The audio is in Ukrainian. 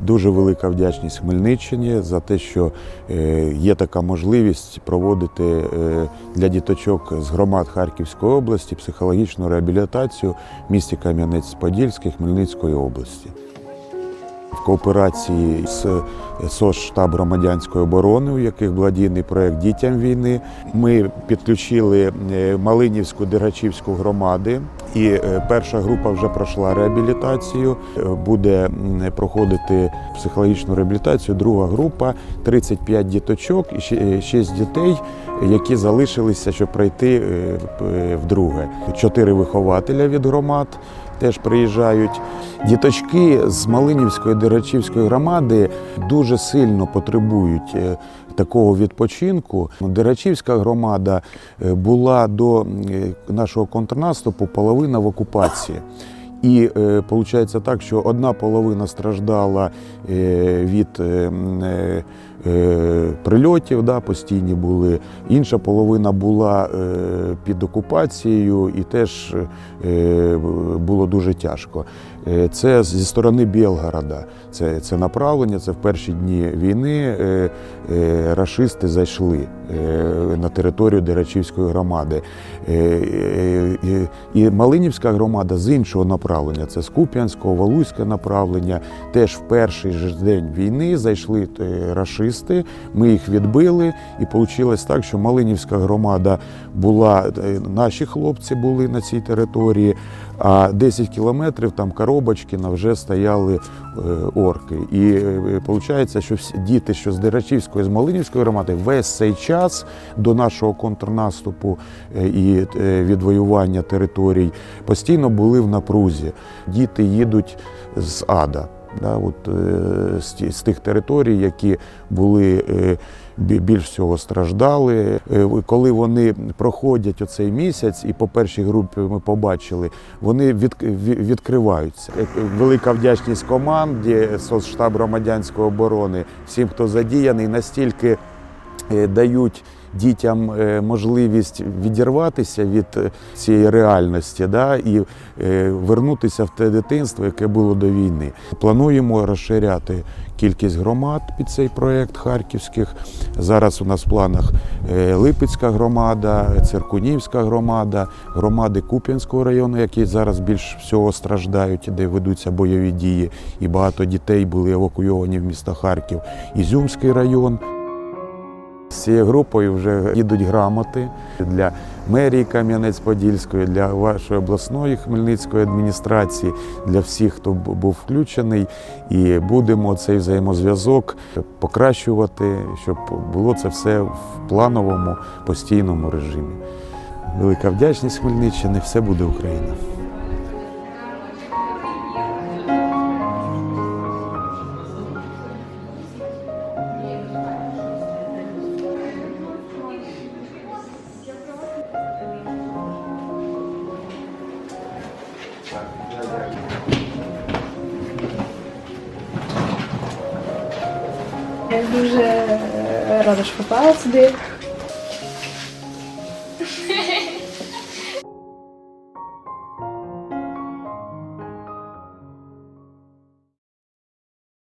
Дуже велика вдячність Хмельниччині за те, що е, є така можливість проводити е, для діточок з громад Харківської області психологічну реабілітацію в місті Кам'янець-Подільський Хмельницької області. В кооперації з СОС штаб громадянської оборони, у яких благодійний проект дітям війни, ми підключили е, Малинівську Дергачівську громади. І е, перша група вже пройшла реабілітацію. Е, Буде проходити психологічну реабілітацію. Друга група 35 діточок і 6 дітей, які залишилися, щоб пройти вдруге. Чотири вихователя від громад теж приїжджають. Діточки з Малинівської Дерачівської громади дуже сильно потребують е, такого відпочинку. Дерачівська громада е, була до е, нашого контрнаступу половина в окупації. І виходить так, що одна половина страждала від прильотів, да, постійні були, інша половина була е, під окупацією і теж е, було дуже тяжко. Е, Це зі сторони Білгорода. Це, це направлення, це в перші дні війни е, е, рашисти зайшли е, на територію Дерачівської громади. Е, е, е, І Малинівська громада з іншого направлення, це з Куп'янського, Валуйське направлення. Теж в перший же день війни зайшли е, рашисти, ми їх відбили, і вийшло так, що Малинівська громада була, е, наші хлопці були на цій території, а 10 кілометрів там Коробочкіна вже стояли е, орки. І виходить, що всі діти, що з Дерачівської, з Малинівської громади, весь цей час до нашого контрнаступу е, і е, відвоювання територій постійно були в напрузі. Діти їдуть з ада. Да, от, е, з, з тих територій, які були е, більш всього страждали. Е, Коли вони проходять оцей місяць, і по першій групі ми побачили, вони від, ві- відкриваються. Велика вдячність команді Соцштаб громадянської оборони, всім, хто задіяний, настільки дають дітям е, можливість відірватися від е, цієї реальності да, і е, вернутися в те дитинство, яке було до війни. Плануємо розширяти кількість громад під цей проєкт харківських. Зараз у нас в планах Липецька громада, Циркунівська громада, громади Куп'янського району, які зараз більш всього страждають, де ведуться бойові дії, і багато дітей були евакуйовані в місто Харків, Ізюмський район. Цією групою вже їдуть грамоти для мерії Кам'янець-Подільської, для вашої обласної Хмельницької адміністрації, для всіх, хто був включений. І будемо цей взаємозв'язок покращувати, щоб було це все в плановому постійному режимі. Велика вдячність Хмельниччини, все буде Україна. Я дуже е, рада, що попала сюди.